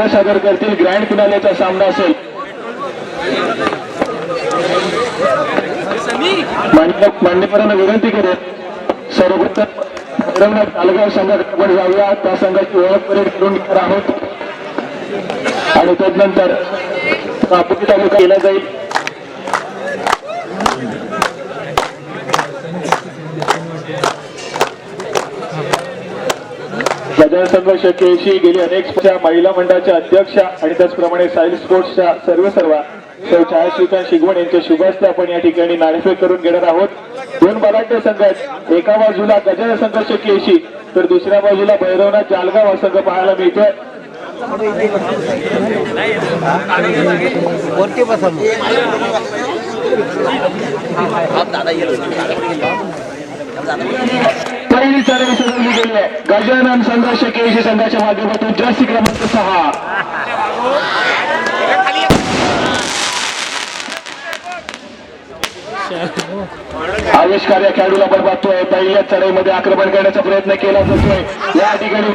संघ सादर करतील. ग्रँड फिनालेचा सामना असेल. मान्य विनंती करेल सर्वप्रथम तालगाव संघात आपण जाऊया. त्या संघाची ओळख परेड करून घेणार आहोत. आणि तदनंतर तालुका केला जाईल. गजानन संघर्ष केळशी गेली अनेक स्पर्धा महिला मंडळाच्या अध्यक्षा आणि त्याचप्रमाणे साईल स्पोर्ट्सच्या सर्व सर्व सौ छायाश्रीकांत शिगवण यांच्या शुभास्ते आपण या ठिकाणी नाणेफेक करून घेणार आहोत. दोन बलाढ्य संघ आहेत एका बाजूला गजानन संघर्ष केळशी तर दुसऱ्या बाजूला भैरवनाथ जालगाव हा संघ पाहायला मिळतोय. वरती बसा मग. पहिली चढाई सजवली गेली आहे गजानन संघर्ष केळीशी संघाच्या माध्यमातून जर्सी क्रमांक सहा. आविष्कार या खेळाडूला आपण पहिल्या चढाईमध्ये आक्रमण करण्याचा प्रयत्न केला जातोय. या ठिकाणी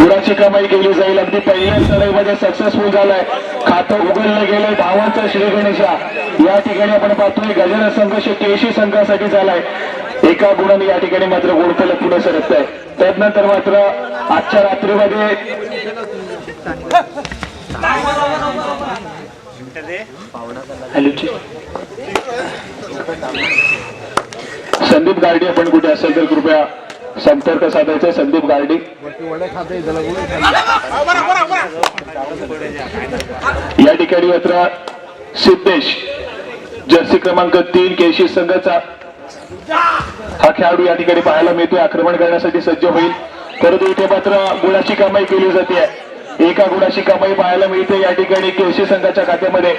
गुणाची कमाई केली जाईल. अगदी पहिल्या चढाईमध्ये सक्सेसफुल झालाय. खातं उघडलं गेलं धावांचा श्री गणेशा. या ठिकाणी आपण पाहतोय संघ संघर्ष केशी संघासाठी झालाय. एका गुणाने या ठिकाणी मात्र गोडकल पुढे सरकत आहे त्यानंतर मात्र आजच्या रात्रीमध्ये संदीप गार्डी आपण कुठे असेल तर कृपया संपर्क साधायचा. संदीप गार्डी. या ठिकाणी मात्र सिद्धेश. जर्सी क्रमांक तीन केशी संघाचा. हा खेळाडू या ठिकाणी पाहायला मिळतोय. आक्रमण करण्यासाठी सज्ज होईल. परंतु इथे मात्र गुणाची कमाई केली जाते. एका गुणाची कमाई पाहायला मिळते या ठिकाणी केशी संघाच्या खात्यामध्ये.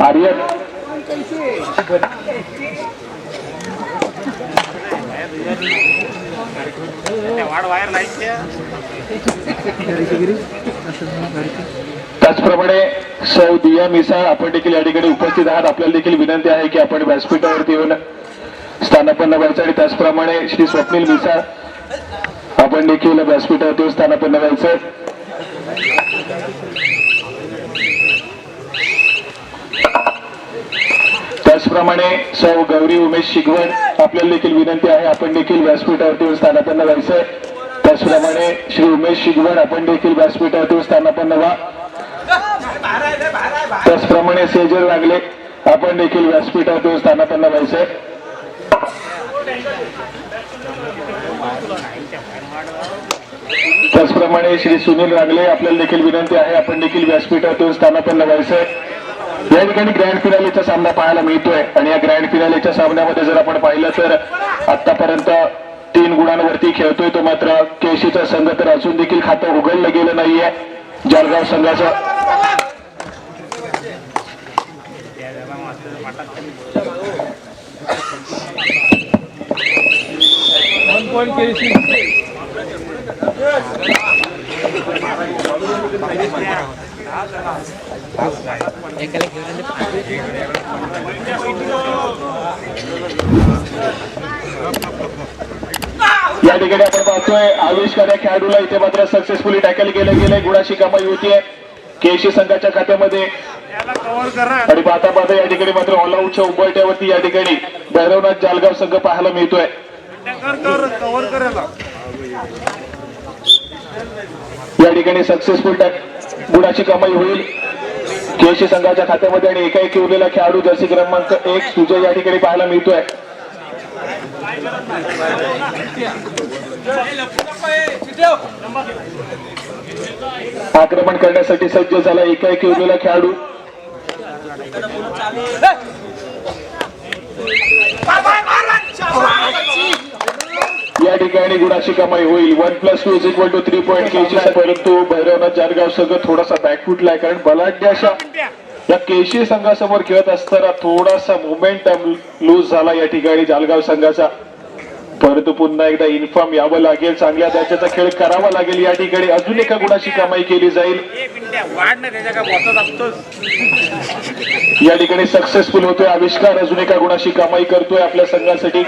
आर्यन त्याचप्रमाणे सौ दिया मिसाळ आपण देखील या ठिकाणी उपस्थित आहात. आपल्याला देखील विनंती आहे की आपण व्यासपीठावरती येऊन स्थानापन्न व्हायचं आणि त्याचप्रमाणे श्री स्वप्नील मिसाळ आपण देखील व्यासपीठावरती येऊन स्थानापन्न व्हायचं. त्याचप्रमाणे सौ गौरी उमेश शिगवण आपल्याला देखील विनंती आहे. आपण देखील व्यासपीठावरती स्थानापन्न व्हायचंय. त्याचप्रमाणे श्री उमेश शिगवण आपण देखील व्यासपीठावरती स्थानापन्न व्हा. त्याचप्रमाणे सेजर लागले आपण देखील व्यासपीठावरती स्थानापन्न व्हायचंय. त्याचप्रमाणे श्री सुनील रागले आपल्याला देखील विनंती आहे. आपण देखील व्यासपीठावर स्थानापन्न व्हायचंय. या ठिकाणी ग्रँड फिनालेचा सामना पाहायला मिळतोय. आणि या ग्रँड फिनालेच्या सामन्यामध्ये जर आपण पाहिलं तर आतापर्यंत तीन गुणांवरती खेळतोय तो मात्र. केशीचा संघ तर अजून देखील खातं उघडलं गेलं नाहीये. जळगाव संघाचं. या ठिकाणी आपण पाहतोय आविष्कार या खेळाडूला इथे मात्र सक्सेसफुली टॅकल केलं गेलंय. गुणाशी कमाई होतीये. केशी संघाच्या खात्यामध्ये. आणि पाहता पाहता या ठिकाणी मात्र ऑलआउटच्या उंबरट्यावरती या ठिकाणी भैरवनाथ जालगाव संघ पाहायला मिळतोय. या ठिकाणी सक्सेसफुल टॅक गुणाची कमाई होईल. केशी संघाच्या खात्यामध्ये आणि एकाएकी उरलेला खेळाडू जर्सी क्रमांक एक सुजय या ठिकाणी पाहायला मिळतोय. आक्रमण करण्यासाठी सज्ज झाला एकाएकी उरलेला खेळाडू. या ठिकाणी गुणाची कमाई होईल. One plus two is equal to three point केशीस परंतु भैरवनाथ जारगाव संघ थोडासा बॅकफुटला आहे. कारण बलाढ्य अशा या केशी संघासमोर खेळत असताना थोडासा मोमेंटम लूज um, झाला या ठिकाणी जालगाव संघाचा. परंतु पुन्हा एकदा इन्फॉर्म यावं लागेल. चांगल्या दर्जाचा खेळ करावा लागेल. या ठिकाणी अजून एका गुणाची कमाई केली जाईल. या ठिकाणी सक्सेसफुल होतोय. आविष्कार अजून एका गुणाची कमाई करतोय आपल्या संघासाठी.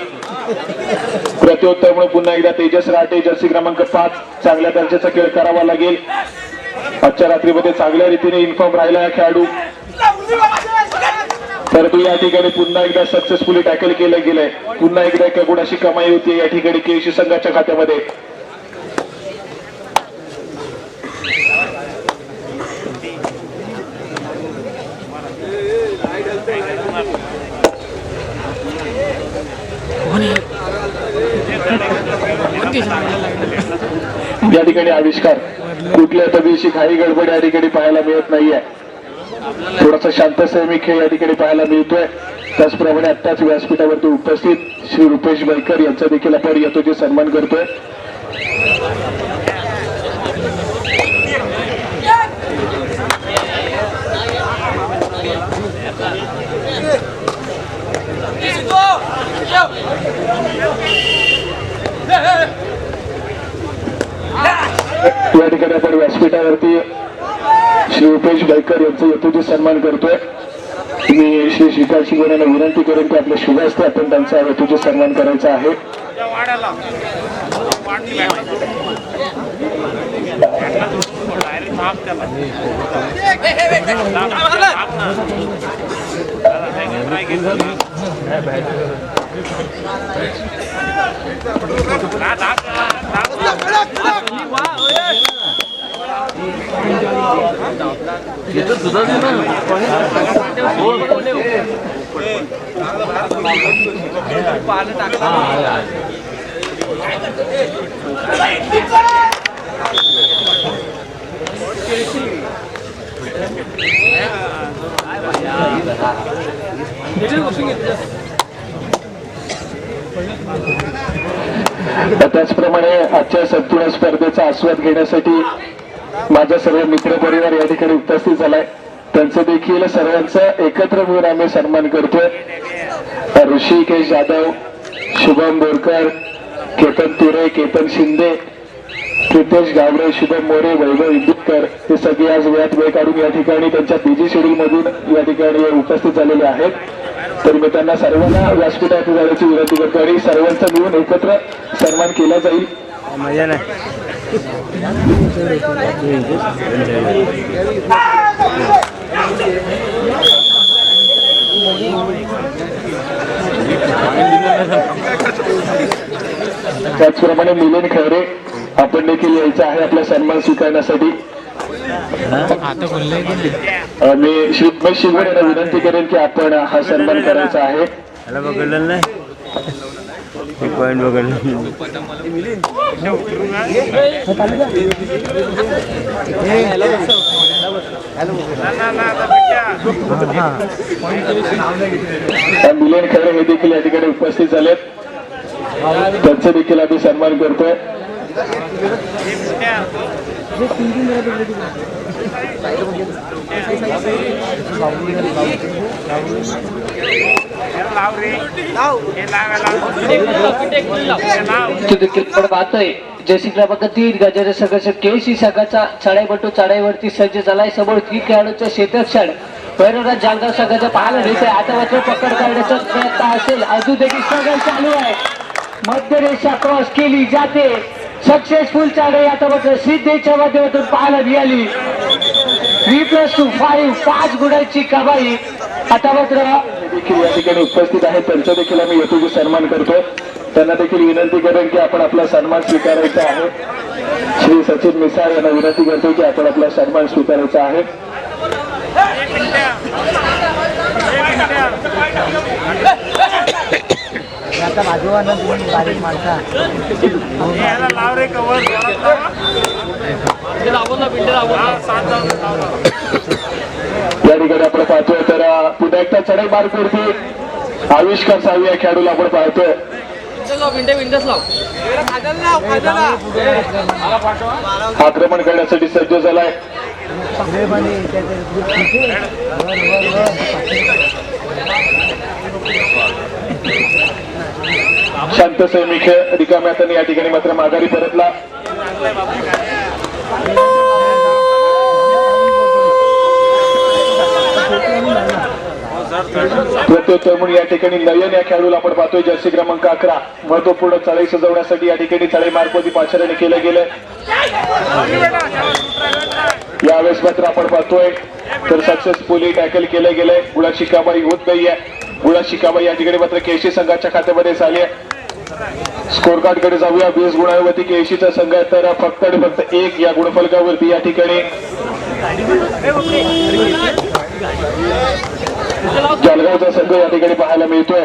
प्रत्युत्तर म्हणून पुन्हा एकदा तेजस राटे जर्सी क्रमांक पाच. चांगल्या दर्जाचा खेळ करावा लागेल. आजच्या रात्रीमध्ये चांगल्या रीतीने इन्फॉर्म राहिला हा खेळाडू. परंतु या ठिकाणी पुन्हा एकदा सक्सेसफुली टॅकल केलं गेलंय. पुन्हा एकदा एका गुणाशी कमाई होती या ठिकाणी केशी संघाच्या खात्यामध्ये. या ठिकाणी आविष्कार. कुठल्या तबीशी काही गडबड या ठिकाणी पाहायला मिळत नाहीये. थोडासा शांत संयमी खेळ या ठिकाणी पाहायला मिळतोय. त्याचप्रमाणे आत्ताच व्यासपीठावरती उपस्थित श्री रुपेश बैकर यांचा देखील आपण यथोचित सन्मान करतोय. या ठिकाणी आपण व्यासपीठावरती श्री उपेश बैकर यांचा यथोचित सन्मान करतोय. मी श्री श्रीकांत शिंगोर यांना विनंती करेन की आपल्या शुभ हस्ते आपण त्यांचा यथोचित सन्मान करायचा आहे. त्याचप्रमाणे आजच्या संपूर्ण स्पर्धेचा आस्वाद घेण्यासाठी माझ्या सर्व मित्र परिवार या ठिकाणी उपस्थित झालाय. त्यांचं देखील सर्वांचं एकत्र मिळून आम्ही सन्मान करतोय. ऋषिकेश जाधव शुभम बोरकर केतन तुरे केतन शिंदे प्रितेश गावडे शुभम मोरे वैभव इंदुतकर हे सगळे आज वेळात वेळ काढून या ठिकाणी त्यांच्या बिझी शेड्यूल मधून या ठिकाणी उपस्थित झालेले आहेत. तर मी त्यांना सर्वांना व्यासपीठावरती जाण्याची विनंती करतो आणि सर्वांचा मिळून एकत्र सन्मान केला जाईल. त्याचप्रमाणे मिलिंद खैरे आपण देखील यायचं आहे आपला सन्मान स्वीकारण्यासाठी. मी श्री उमेश यांना विनंती करेन की आपण हा सन्मान करायचा आहे. त्याला एक पॉईंट पकडलं ना, ना, हे देखील या ठिकाणी उपस्थित झालेत. त्यांचे देखील आम्ही सन्मान करतोय. बिट्ट्या. हे तीन गजारे सगळं केसी सगळ्याचा चढाईपटू चढाईवरती सज्ज झालाय समोर तीन खेळाडूचं शेतरक्षण भैरवराज जालगाव संघाचं पाहायला मिळतंय. आता मात्र पकड करण्याचा प्रयत्न असेल. अजून देखील सगळं चालू आहे. मध्य रेषा क्रॉस केली जाते. सक्सेसफुल चढाई आता मात्र सिद्धेच्या माध्यमातून पाहायला मिळाली. थ्री प्लस टू फाईव्ह पाच गुणांची कबाई आता मात्र देखील या ठिकाणी उपस्थित आहेत त्यांचा देखील आम्ही यथोचित सन्मान करतो त्यांना देखील विनंती करेन की आपण आपला सन्मान स्वीकारायचा आहे. श्री सचिन मिसाळ यांना विनंती करतो की आपण आपला सन्मान स्वीकारायचा आहे. हे बिट्ट्या. हे बिट्ट्या. हे याला लाव रे कवर. या ठिकाणी आपण पाहतोय तर पुन्हा एकदा चढाई मार्गवरती आविष्कार सावी या खेळाडूला आपण पाहतोय आक्रमण करण्यासाठी सज्ज झालाय शांत सैमी खेळ रिकाम्या हाताने या ठिकाणी मात्र माघारी परतला. प्रत्युत्तर म्हणून या ठिकाणी नयन या खेळाडूला आपण पाहतोय. जर्सी क्रमांक अकरा. महत्त्वपूर्ण चढाई सजवण्यासाठी या ठिकाणी चढाई मार्फती पाचाराने केलं गेलं. यावेळेस मात्र आपण पाहतोय तर सक्सेसफुली टॅकल केलं गेलंय. गुळाची कमाई होत नाहीये. गुळा शिकाबाई या ठिकाणी मात्र केशी संघाच्या खात्यामध्ये झाली स्कोर कार्डकडे जाऊया. वीस गुणावरती केशीचा संघ आहे. तर फक्त आणि फक्त एक या गुणफलकावरती या ठिकाणी जळगावचा संघ या ठिकाणी पाहायला मिळतोय.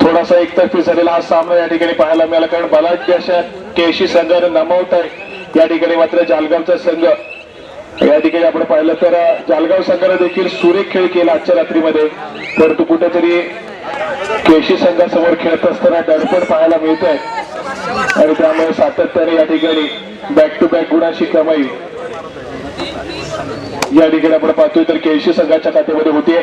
थोडासा एकतर्फी झालेला हा सामना या ठिकाणी पाहायला मिळाला कारण बलाढ्य अशा केशी संघानं नमवत आहे. या ठिकाणी मात्र जालगावचा संघ. या ठिकाणी आपण पाहिलं तर जालगाव संघानं देखील सुरेख खेळ केला आजच्या रात्रीमध्ये. परंतु कुठेतरी केशी संघासमोर खेळत असताना दडपण पाहायला मिळत आहे आणि त्यामुळे सातत्याने या ठिकाणी बॅक टू बॅक गुणाशी कमाई या ठिकाणी आपण पाहतोय. तर केशी संघाच्या खात्यामध्ये होतीये.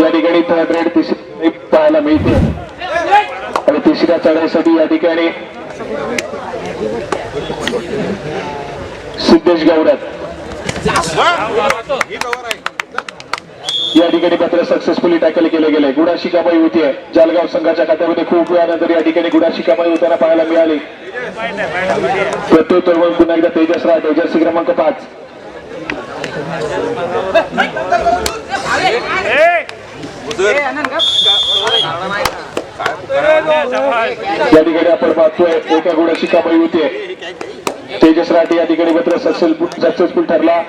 या ठिकाणी थर्ड रेड तिसरी पाहायला मिळते आणि तिसऱ्या चढाईसाठी या ठिकाणी सिद्धेश गौरव या ठिकाणी मात्र सक्सेसफुली टॅकल केले गेले गुडा होती होतीये जालगाव संघाच्या खात्यामध्ये खूप वेळानंतर या ठिकाणी गुडा कमाई होताना पाहायला मिळाली. प्रत्युत्तर म्हणून पुन्हा एकदा तेजस राय तेजस्वी क्रमांक पाच. या ठिकाणी आपण पाहतोय एका गुडा शिकाबाई होतीये. तेजस राठी या ठिकाणी मात्र सक्सेसफुल सक्सेसफुल ठरला.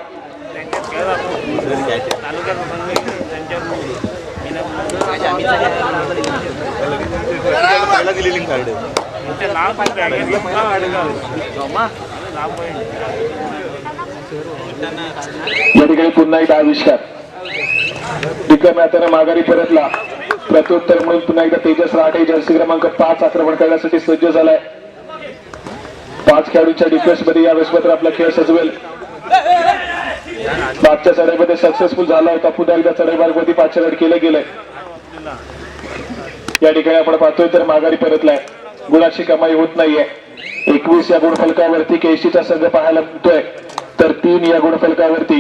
या ठिकाणी पुन्हा एकदा आविष्कार. रिकाम्या हाताने माघारी परतला. प्रत्युत्तर म्हणून पुन्हा एकदा तेजस राठे जर्सी क्रमांक पाच आक्रमण करण्यासाठी सज्ज झालाय. पाच खेळाडूंच्या डिफेन्समध्ये यावेळेस मात्र आपला खेळ सजवेल. मागच्या चढाईमध्ये सक्सेसफुल झाला होता. पुन्हा एकदा चढाई मार्गवरती पाचशे रन केलं गेलंय या ठिकाणी आपण पाहतोय तर माघारी परतलाय. गुणाची कमाई होत नाहीये. एकवीस या गुणफलकावरती केशीचा संघ पाहायला मिळतोय. तर तीन या गुणफलकावरती.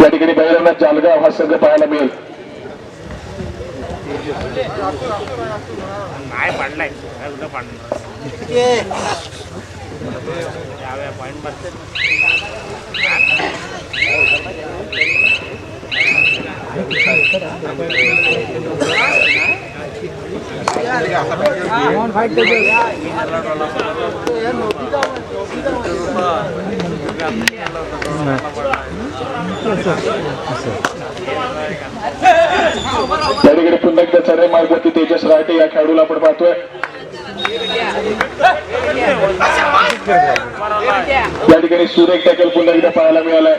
या ठिकाणी बैरवनाथ जालगाव हा संघ पाहायला मिळेल. नाही पडलाय काय कुठं पडणार यावे पॉईंट बसते त्या ठिकाणी पुन्हा एकदा चरे मार्गवरती तेजस राहते या खेळाडूला आपण पाहतोय. या ठिकाणी सुरेख टॅकल पुन्हा एकदा पाहायला मिळालाय.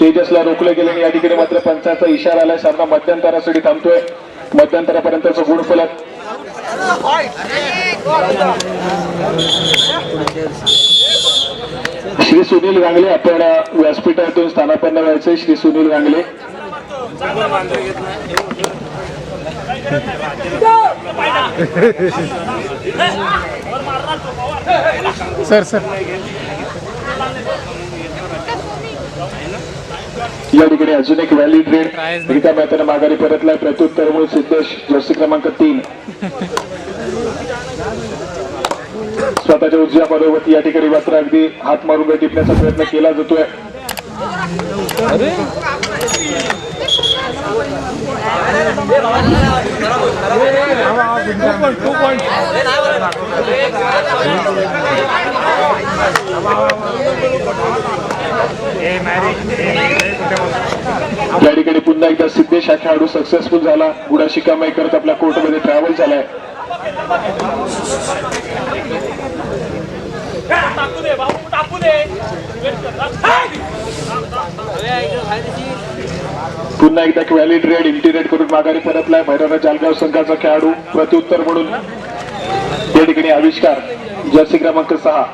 तेजसला रोखलं गेलं आणि या ठिकाणी मात्र पंचाचा इशारा आलाय. सामना मध्यंतरासाठी थांबतोय. मध्यंतरापर्यंतचं गुणफलक श्री सुनील गांगले आपण व्यासपीठातून स्थानापन्न व्हायचे. श्री सुनील गांगले. Sir sir. या ठिकाणी अजून एक व्हॅलिड रेड रिकाम्या हाताने माघारी परतलाय. प्रत्युत्तर म्हणून सिद्धेश जर्सी क्रमांक तीन. स्वतःच्या उजव्या पाठोवरती या ठिकाणी मात्र अगदी हात मारून टिपण्याचा प्रयत्न केला जातोय. या ठिकाणी पुन्हा एकदा सिद्धेश हा खेळाडू सक्सेसफुल झाला. गुडा शिकामाई करत आपल्या कोर्टमध्ये ट्रॅव्हल झालाय. पुन्हा एकदा व्हॅलिड रेड इंटिरेट करून माघारी परतलाय भैरवनाथ जालगाव संघाचा खेळाडू प्रत्युत्तर म्हणून. या ठिकाणी आविष्कार जर्सी क्रमांक सहा.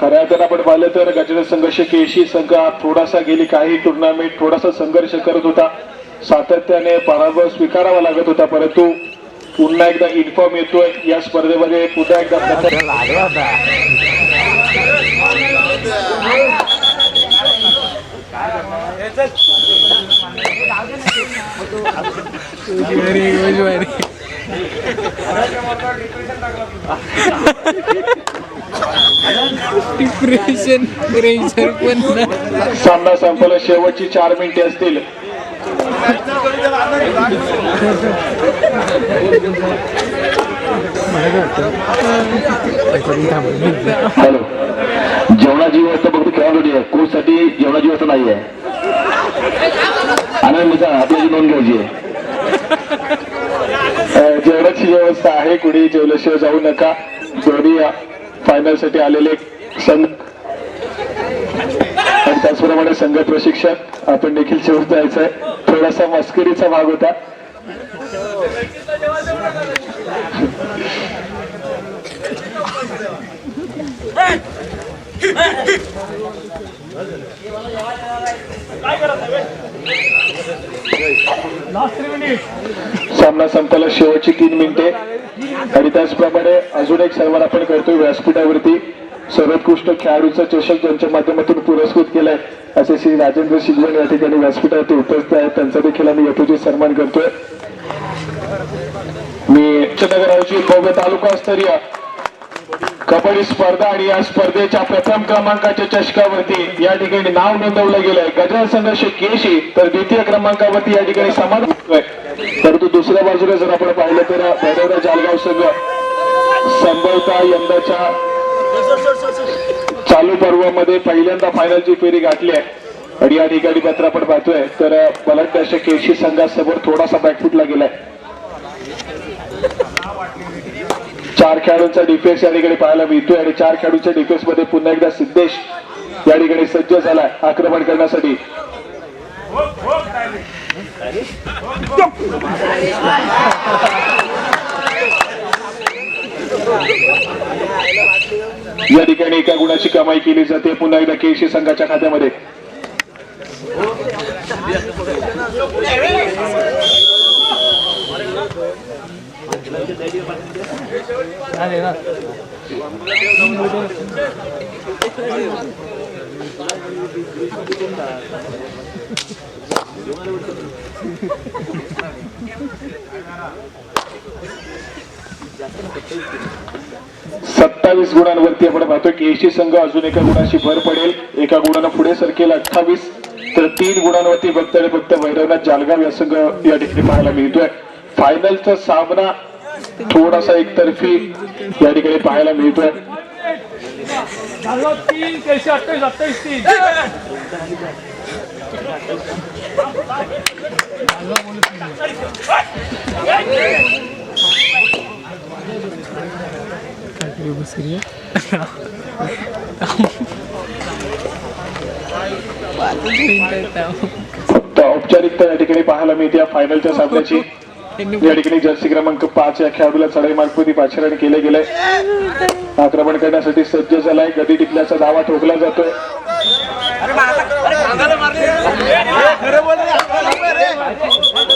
खऱ्या अर्थानं आपण पाहिलं तर गजर संघर्ष केशी संघ हा थोडासा गेली काही टुर्नामेंट थोडासा संघर्ष करत होता. सातत्याने पराभव स्वीकारावा लागत होता परंतु पुन्हा एकदा इन्फॉर्म येतोय या स्पर्धेमध्ये पुन्हा एकदा डिप्रेशन पण. सामना संपला शेवटची चार मिनिटे असतील हॅलो. जेवणाची व्यवस्था फक्त खेळासाठी आहे. कोच साठी जेवणाची व्यवस्था नाही आहे. आनंद मिसा आपल्याची नोंद घ्यायची आहे. जेवणाची व्यवस्था आहे. कुणी जेवल्याशिवाय जाऊ नका. दोन्ही फायनलसाठी आलेले संघ आणि त्याचप्रमाणे संघ प्रशिक्षक आपण देखील शेवट जायचंय. थोडासा मस्करीचा भाग होता. सामना संपायला शेवटची तीन मिनिटे. आणि त्याचप्रमाणे अजून एक सन्मान आपण करतोय व्यासपीठावरती. सर्वोत्कृष्ट खेळाडूचा चषक ज्यांच्या माध्यमातून पुरस्कृत केलाय. असे श्री राजेंद्र शिगवण या ठिकाणी व्यासपीठावरती उपस्थित आहेत. त्यांचा देखील आम्ही यथोचित सन्मान करतोय. मी चंद्रगावची भव्य तालुकास्तरीय कबड्डी स्पर्धा आणि या स्पर्धेच्या प्रथम क्रमांकाच्या चषकावरती या ठिकाणी नाव नोंदवलं गेलंय. गजर संघर्ष केशी तर द्वितीय क्रमांकावरती या ठिकाणी समाधान परंतु दुसऱ्या बाजूला जर आपण पाहिलं तर भैरवरा जालगाव संघ संभवता यंदाच्या चालू पर्वामध्ये पहिल्यांदा फायनलची फेरी गाठली आहे. आणि या ठिकाणी मात्र आपण पाहतोय तर मला केशी संघासमोर थोडासा बॅकफुटला गेलाय. चार खेळाडूंचा डिफेन्स या ठिकाणी पाहायला मिळतोय आणि चार खेळाडूंच्या डिफेन्समध्ये पुन्हा एकदा सिद्धेश या ठिकाणी सज्ज झालाय आक्रमण करण्यासाठी. या ठिकाणी एका गुणाची कमाई केली जाते. पुन्हा एकदा केशी संघाच्या खात्यामध्ये. सत्तावीस गुणांवरती आपण पाहतोय एशी संघ अजून एका गुणाशी भर पडेल. एका गुणानं पुढे सरकेल अठ्ठावीस. तर तीन गुणांवरती फक्त आणि फक्त भैरवनाथ जालगाव या संघ या ठिकाणी पाहायला मिळतोय. फायनलचा सामना थोडासा एकतर्फी या ठिकाणी पाहायला मिळतोय. Kalbi bu seriye. औपचारिकता या ठिकाणी पाहायला मिळते या फायनलच्या सामन्याची. या ठिकाणी जर्सी क्रमांक पाच या खेळाडूला चढाई मार्फत पाचारण केले गेले आक्रमण करण्यासाठी सज्ज झालाय. गदी टिकल्याचा दावा ठोकला जातोय. अरे